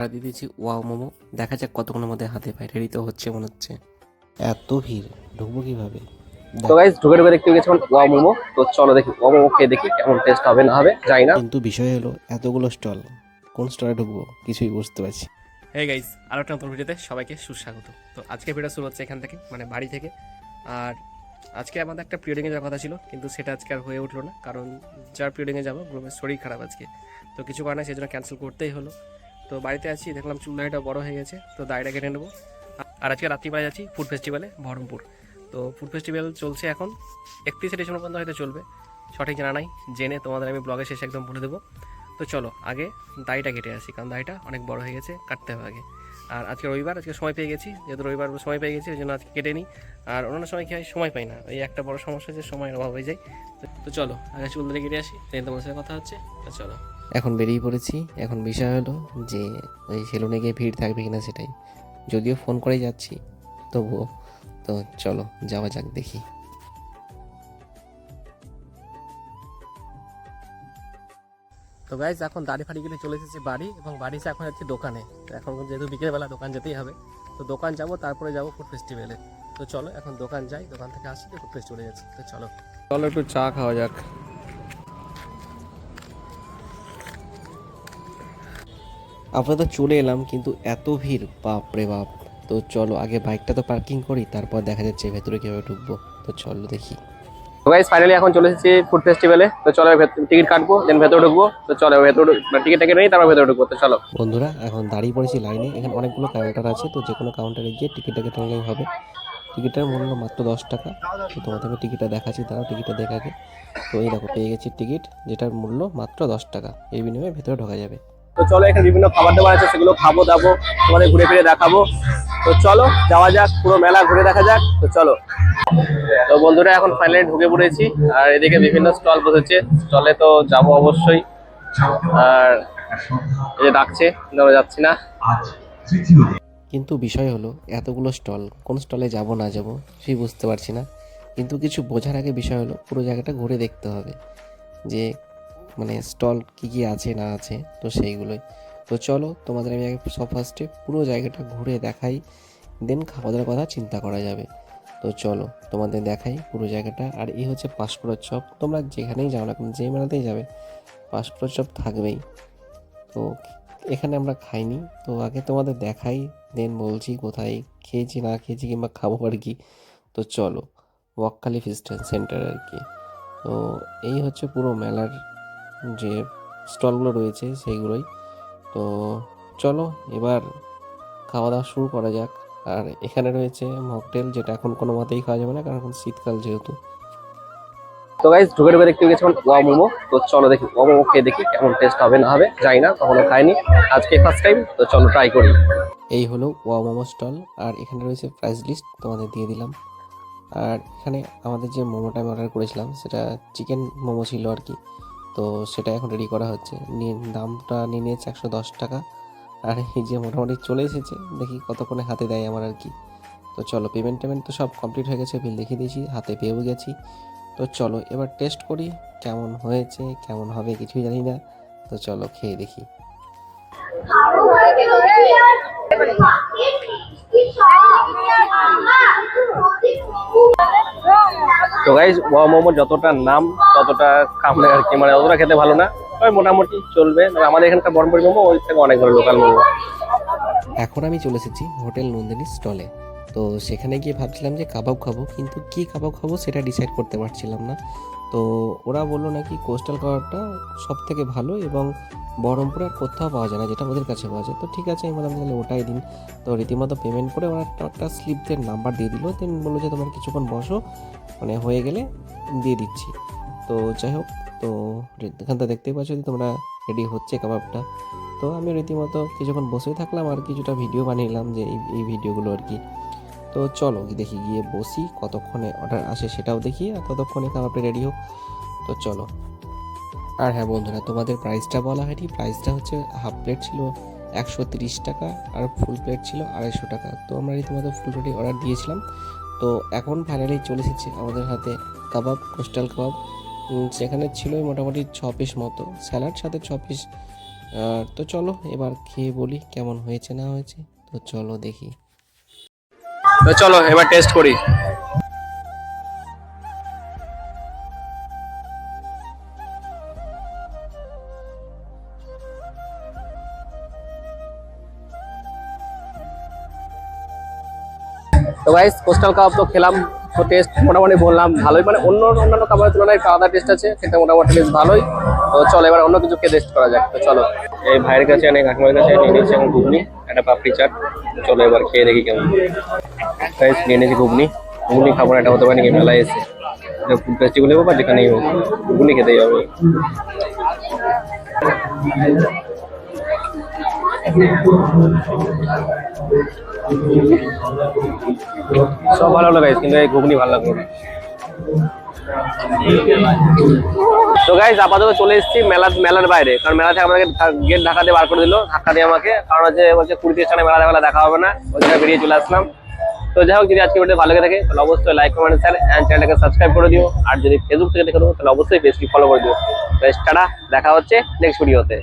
আর দিয়ে দিয়েছি ওয়াও মোমো। দেখা যাক কতক্ষণের মধ্যে হাতে পায়। রেডি তো হচ্ছে মনে হচ্ছে। এত ভিড় ঢুকবো কীভাবে? তো গাইজ ঢুকে ঢুকে দেখতে গেছিলাম ওয়া মোমো। তো চলো দেখি ওয়া মোমো খেয়ে দেখি কেমন টেস্ট হবে না হবে জানি না। কিন্তু বিষয় হলো এতগুলো স্টল কোন স্টলে ঢুকবো? কিছুই বুঝতে পারছি হে গাইস আর একটা নতুন ভিডিওতে সবাইকে সুস্বাগত। তো আজকে ভিডিও শুরু হচ্ছে এখান থেকে মানে বাড়ি থেকে। আর আজকে আমাদের একটা প্রিওডিংয়ে যাওয়ার কথা ছিল কিন্তু সেটা আজকে আর হয়ে উঠল না কারণ যার প্রিওডিংয়ে যাব গ্রুপের শরীর খারাপ আজকে। তো কিছু কারণে সেই জন্য ক্যান্সেল করতেই হলো। তো বাড়িতে আছি, দেখলাম চুল দাড়িটা বড় হয়ে গেছে, তো দাড়িটা কেটে নেব। আর আজকে রাত্রিবেলা যাচ্ছি ফুড ফেস্টিভ্যালে, বহরমপুর। তো ফুড ফেস্টিভ্যাল চলছে এখন, একত্রিশে ডিসেম্বর পর্যন্ত হয়তো চলবে, সঠিক জানা নাই, জেনে তোমাদের আমি ব্লগে শেষে একদম বলে দেবো। তো চলো, আগে দাড়িটা কেটে আসি, কারণ দাড়িটা অনেক বড় হয়ে গেছে, কাটতে হবে আগে। আর আজকে রবিবার, আজকে সময় পেয়ে গেছি, যেহেতু রবিবার সময় পেয়ে গেছি ওই জন্য আজকে কেটে নিই। আর অন্যান্য সময় কি হয়, সময় পাই না এই একটা বড় সমস্যা যে সময়ের অভাব হয়ে যায়। তো- চলো, আগে চুল ধরে কেটে আসি তাই তোমার সাথে কথা হচ্ছে, তো চলো। এখন বেরিয়ে পড়েছি। এখন বিষয় হলো যে ওই সেলুনে গিয়ে ভিড় থাকবে কিনা সেটাই। যদিও ফোন করে যাচ্ছি তবুও তো চলো যাওয়া যাক দেখি। তো গাইজ এখন দাড়ি ফাড়ি কেটে চলে এসেছি বাড়ি এবং বাড়ি এসে এখন যাচ্ছি দোকানে। তো এখন যেহেতু বিকেলবেলা দোকান যেতেই হবে তো দোকান যাব তারপরে যাব ফুড ফেস্টিভ্যালে তো চলো এখন দোকান যাই দোকান থেকে আসি ফুড ফেস্টিভ্যালে যাচ্ছি। তো চলো। চলো একটু চা খাওয়া যাক। আপনাদের চলে এলাম কিন্তু এত ভিড় বাপ রে বাপ। তো চলো আগে বাইকটা তো পার্কিং করি তারপর দেখা যাচ্ছে ভেতরে কীভাবে ঢুকবো। তো চলো দেখি। তো গাইজ ফাইনালি এখন চলে এসেছি ফুড ফেস্টিভ্যালে তো চলো টিকিট কাটবো দেন ভেতরে ঢুকবো। তো চলো ভেতরে টিকিট টিকিট নেই তারপর ভেতরে ঢুকবো। তো চলো। বন্ধুরা এখন দাঁড়িয়ে পড়েছি লাইনে এখানে অনেকগুলো কাউন্টার আছে তো যে কোনো কাউন্টারে গিয়ে টিকিটটা কেটে নিলেই হবে। টিকিটের মূল্য মাত্র দশ টাকা। তো তোমাদের আমি টিকিটটা দেখাচ্ছি তারাও টিকিটটা দেখাকে। তো এই দেখো পেয়ে গেছি টিকিট যেটার মূল্য মাত্র দশ টাকা। এই বিনিময়ে ভেতরে ঢোকা যাবে। তো চলো, এখানে বিভিন্ন খাবার দাবার আছে, সেগুলো খাব, দাবো, তোমাদের ঘুরে ফিরে দেখাবো। তো চলো, যাওয়া যাক, পুরো মেলা ঘুরে দেখা যাক, তো চলো। তো বন্ধুরা, এখন ফাইনালি ঢুকে পড়েছি, আর এদিকে বিভিন্ন স্টল বসেছে। স্টলে তো যাব অবশ্যই। আর এই যে ডাকছে আমরা যাচ্ছি না। কিন্তু বিষয় হলো, এতগুলো স্টল কোন স্টলে যাব, না যাব, সেই বুঝতে পারছি না। কিন্তু কিছু বোঝার আগে বিষয় হলো, পুরো জায়গাটা ঘুরে দেখতে হবে। যে মানে স্টল কি কি আছে, না আছে, তো সেইগুলোই। তো চলো, তোমাদের আমি আগে সব ফার্স্টে পুরো জায়গাটা ঘুরে দেখাই দেন খাওয়া দাওয়ার কথা চিন্তা করা যাবে। তো চলো, তোমাদের দেখাই পুরো জায়গাটা। আর এই হচ্ছে পাঁশকুড়ার চপ তোমরা যেখানেই যাও না কেন, যে মেলাতেই যাবে, পাঁশকুড়ার চপ থাকবেই। তো এখানে আমরা খাইনি। তো আগে তোমাদের দেখাই দেন বলছি কোথায় খেয়েছি, না খেয়েছি কিংবা খাব আর কি। তো চলো ওয়াকখালি ফিস্টেন সেন্টার আর কি। তো এই হচ্ছে পুরো মেলার যে স্টলগুলো রয়েছে সেইগুলোই। তো চলো এবার খাওয়া দাওয়া শুরু করা যাক। আর এখানে রয়েছে মকটেল যেটা এখন কোনো মতেই খাওয়া যাবে না কারণ এখন শীতকাল যেহেতু। তো গাইজ ঢুকে ঢুকে দেখতে গেছিলাম ওয়া মোমো। তো চলো দেখি ওয়া মোমো খেয়ে দেখি কেমন টেস্ট হবে না হবে জানি না কখনো খাইনি। আজকে ফার্স্ট টাইম তো চলো ট্রাই করি। এই হলো ওয়া মোমো স্টল আর এখানে রয়েছে প্রাইস লিস্ট তোমাদের দিয়ে দিলাম। আর এখানে আমাদের যে মোমোটা আমি অর্ডার করেছিলাম সেটা চিকেন মোমো ছিল আর কি। তো সেটা এখন রেডি করা হচ্ছে। নিয়ে দামটা নিয়ে নিয়েছে একশো দশ টাকা। আর এই যে মোটামুটি চলে এসেছে, দেখি কতক্ষণে হাতে দেয় আমার আর কি। তো চলো পেমেন্ট টেমেন্ট তো সব কমপ্লিট হয়ে গেছে বিল দেখিয়ে দিয়েছি, হাতে পেয়েও গেছি। তো চলো, এবার টেস্ট করি, কেমন হয়েছে, কেমন হবে কিছুই জানি না। তো চলো, খেয়ে দেখি। তো গাইজ ওয়া মোমো যতটা নাম, ততটা কামড়ে আর কি মানে অতটা খেতে ভালো না, তবে মোটামুটি চলবে। আমাদের এখানকার বনপুরি মোমো, ওই থেকে অনেক ভালো লোকাল মোমো। এখন আমি চলে এসেছি হোটেল নন্দিনী স্টলে। তো সেখানে গিয়ে ভাবছিলাম যে কাবাব খাব, কিন্তু কি কাবাব খাব সেটা ডিসাইড করতে পারছিলাম না। তো ওরা বলল নাকি কোস্টাল কাবাবটা সব থেকে ভালো এবং বহরমপুরে আর কোথাও পাওয়া যায় না, যেটা ওদের কাছে পাওয়া যায়। তো ঠিক আছে, আমি বললাম তাহলে ওটাই দিন। তো রীতিমতো পেমেন্ট করে ওরা একটা- স্লিপদের নাম্বার দিয়ে দিল দেন বলল যে তোমার কিছুক্ষণ বসো মানে হয়ে গেলে দিয়ে দিচ্ছি। তো যাই হোক, তো এখানটা দেখতেই পাচ্ছ যে তোমরা রেডি হচ্ছে কাবাবটা তো আমি রীতিমতো কিছুক্ষণ বসেই থাকলাম আর কিছুটা ভিডিও বানিয়ে নিলাম যে এই এই ভিডিওগুলো আর কি। তো চলো দেখি, গিয়ে বসি কতক্ষণে অর্ডার আসে সেটাও দেখি আর ততক্ষণে খাবারটা রেডি হোক। তো চলো। আর হ্যাঁ বন্ধুরা, তোমাদের প্রাইসটা বলা হয়নি। প্রাইসটা হচ্ছে হাফ প্লেট ছিল একশো তিরিশ টাকা আর ফুল প্লেট ছিল আড়াইশো টাকা। তো আমরা রীতিমতো ফুল প্লেটে অর্ডার দিয়েছিলাম। তো এখন ফাইনালি চলে এসেছে আমাদের হাতে কাবাব কোস্টাল কাবাব। সেখানে ছিল মোটামুটি ছ পিস মতো। স্যালাড সাথে ছ পিস তো চলো, এবার খেয়ে বলি কেমন হয়েছে না হয়েছে। তো চলো দেখি। তো চলো, এবার টেস্ট করি। তো গাইস কোস্টাল কাবাব তো খেলাম, তো টেস্ট মোটামুটি বললাম ভালোই। মানে অন্য অন্যান্য খাবারের তুলনায় আলাদা টেস্ট আছে, সেটা মোটামুটি বেশ ভালোই। তো চলো, এবার অন্য কিছু টেস্ট করা যাক। তো চলো। এই ভাইয়ের কাছে অনেক কাকিমার কাছে নিয়ে নিয়েছি এখন ঘুগনি, একটা পাপড়ি চাট। চলো এবার খেয়ে দেখি কেমন। গাইস নিয়ে নিয়েছি ঘুগনি। ঘুগনি খাব এটা হতে পারে নাকি মেলায় এসে। ফুড হোক বা যেখানেই হোক, ঘুগনি খেতেই হবে। সব ভালো লাগল গাইস কিন্তু এই ঘুগনি ভালো লাগল। তো গাইস আপাতত চলে এসেছি মেলা, মেলার বাইরে। কারণ মেলা থেকে আমাকে গেট ঢাকা দিয়ে বার করে দিল, ধাক্কা দিয়ে আমাকে। কারণ হচ্ছে, বলছে কুড়ি তিরিশ টাকা মেলা দেখা দেখা হবে না, ওই জন্য বেরিয়ে চলে আসলাম। তো যাই হোক, যদি আজকে ভিডিও ভালো লাগে থাকে, তাহলে অবশ্যই লাইক কমেন্ট শেয়ার অ্যান্ড চ্যানেলটাকে সাবস্ক্রাইব করে দিও। আর যদি ফেসবুক থেকে দেখে থাকো তাহলে অবশ্যই পেজটি ফলো করে দিও। তো টাটা, দেখা হচ্ছে নেক্সট ভিডিওতে